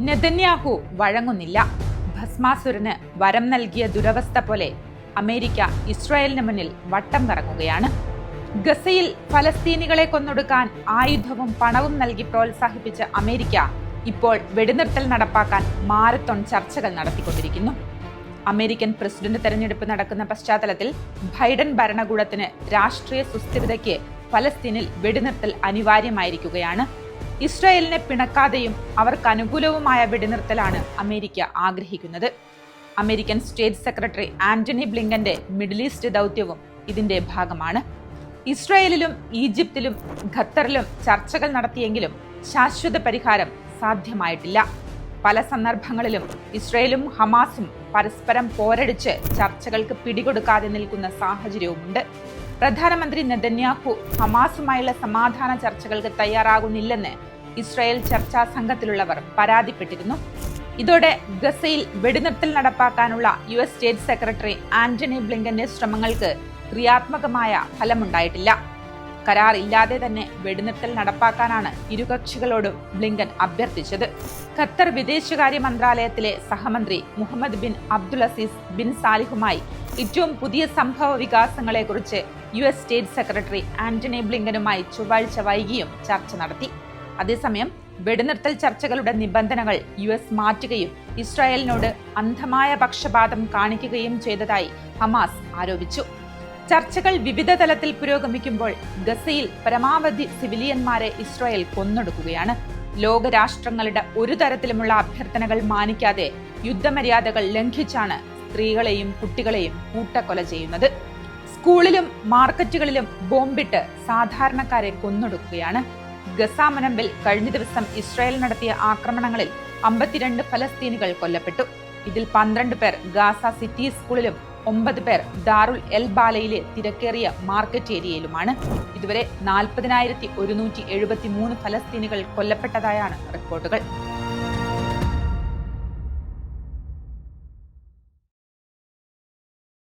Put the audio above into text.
Netanyahu വഴങ്ങുന്നില്ല. ഭസ്മാസുരന് വരം നൽകിയ ദുരവസ്ഥ പോലെ അമേരിക്ക ഇസ്രായേലിന് മുന്നിൽ വട്ടം കറങ്ങുകയാണ്. ഗസയിൽ ഫലസ്തീനികളെ കൊന്നൊടുക്കാൻ ആയുധവും പണവും നൽകി പ്രോത്സാഹിപ്പിച്ച അമേരിക്ക ഇപ്പോൾ വെടിനിർത്തൽ നടപ്പാക്കാൻ മാരത്തോൺ ചർച്ചകൾ നടത്തിക്കൊണ്ടിരിക്കുന്നു. അമേരിക്കൻ പ്രസിഡന്റ് തെരഞ്ഞെടുപ്പ് നടക്കുന്ന പശ്ചാത്തലത്തിൽ ബൈഡൻ ഭരണകൂടത്തിന് രാഷ്ട്രീയ സുസ്ഥിരതയ്ക്ക് ഫലസ്തീനിൽ വെടിനിർത്തൽ അനിവാര്യമായിരിക്കുകയാണ്. ഇസ്രായേലിനെ പിണക്കാതെയും അവർക്ക് അനുകൂലവുമായ വെടിനിർത്തലാണ് അമേരിക്ക ആഗ്രഹിക്കുന്നത്. അമേരിക്കൻ സ്റ്റേറ്റ് സെക്രട്ടറി ആന്റണി ബ്ലിങ്കന്റെ മിഡിൽ ഈസ്റ്റ് ദൗത്യവും ഇതിന്റെ ഭാഗമാണ്. ഇസ്രായേലിലും ഈജിപ്തിലും ഖത്തറിലും ചർച്ചകൾ നടത്തിയെങ്കിലും ശാശ്വത പരിഹാരം സാധ്യമായിട്ടില്ല. പല സന്ദർഭങ്ങളിലും ഇസ്രയേലും ഹമാസും പരസ്പരം പോരടിച്ച് ചർച്ചകൾക്ക് പിടികൊടുക്കാതെ നിൽക്കുന്ന സാഹചര്യവുമുണ്ട്. പ്രധാനമന്ത്രി നെതന്യാഹു ഹമാസുമായുള്ള സമാധാന ചർച്ചകൾക്ക് തയ്യാറാകുന്നില്ലെന്ന് ഇസ്രായേൽ ചർച്ചാ സംഘത്തിലുള്ളവർ പരാതിപ്പെട്ടിരുന്നു. ഇതോടെ ഗസയിൽ വെടിനിർത്തൽ നടപ്പാക്കാനുള്ള U S state secretary Antony ബ്ലിങ്കന്റെ ശ്രമങ്ങൾക്ക് ക്രിയാത്മകമായ ഫലമുണ്ടായിട്ടില്ല. കരാർ ഇല്ലാതെ തന്നെ വെടിനിർത്തൽ നടപ്പാക്കാനാണ് ഇരുകക്ഷികളോടും ബ്ലിങ്കൻ അഭ്യർത്ഥിച്ചത്. ഖത്തർ വിദേശകാര്യ മന്ത്രാലയത്തിലെ സഹമന്ത്രി Mohammed bin Abdul Aziz bin സാലിഹുമായി ഏറ്റവും പുതിയ സംഭവ വികാസങ്ങളെക്കുറിച്ച് U S state secretary Antony ബ്ലിങ്കനുമായി ചൊവ്വാഴ്ച വൈകിയും ചർച്ച നടത്തി. അതേസമയം വെടിനിർത്തൽ ചർച്ചകളുടെ നിബന്ധനകൾ യു എസ് മാറ്റുകയും ഇസ്രായേലിനോട് അന്ധമായ പക്ഷപാതം കാണിക്കുകയും ചെയ്തതായി ഹമാസ് ആരോപിച്ചു. ചർച്ചകൾ വിവിധ തലത്തിൽ പുരോഗമിക്കുമ്പോൾ ഗസയിൽ പരമാവധി സിവിലിയന്മാരെ ഇസ്രായേൽ കൊന്നൊടുക്കുകയാണ്. ലോകരാഷ്ട്രങ്ങളുടെ ഒരു തരത്തിലുമുള്ള അഭ്യർത്ഥനകൾ മാനിക്കാതെ യുദ്ധമര്യാദകൾ ലംഘിച്ചാണ് സ്ത്രീകളെയും കുട്ടികളെയും കൂട്ടക്കൊല ചെയ്യുന്നത്. സ്കൂളിലും മാർക്കറ്റുകളിലും ബോംബിട്ട് സാധാരണക്കാരെ കൊന്നൊടുക്കുകയാണ്. ഗസാമനമ്പിൽ കഴിഞ്ഞ ദിവസം ഇസ്രായേൽ നടത്തിയ ആക്രമണങ്ങളിൽ അമ്പത്തിരണ്ട് ഫലസ്തീനുകൾ കൊല്ലപ്പെട്ടു. ഇതിൽ പന്ത്രണ്ട് പേർ ഗാസ സിറ്റി സ്കൂളിലും ഒമ്പത് പേർ ദാറുൽ എൽ ബാലയിലെ തിരക്കേറിയ മാർക്കറ്റ് ഏരിയയിലുമാണ്. ഇതുവരെ നാൽപ്പതിനായിരത്തി ഒരുന്നൂറ്റി എഴുപത്തി മൂന്ന് ഫലസ്തീനുകൾ കൊല്ലപ്പെട്ടതായാണ് റിപ്പോർട്ടുകൾ.